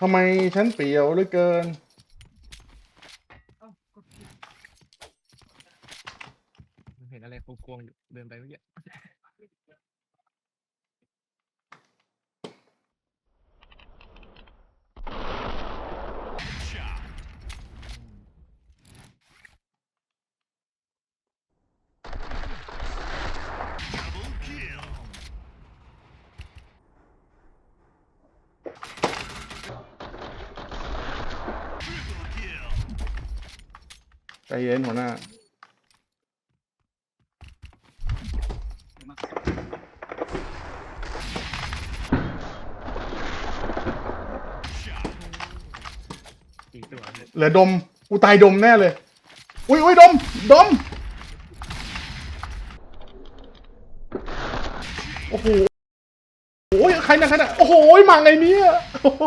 ทำไมฉันเปียวเหลือเกินเห็นอะไรควงๆอยู่เดินไปเมื่อกี้ ใจเย็นหัวหน้าสี่ตัวเลยเหลือดม กูตายดมแน่เลย อุ้ยอุ้ยดม ดม โอ้โห โอ้ยใครนะใครนะโอ้โห มาไงเนี่ยโอ้โห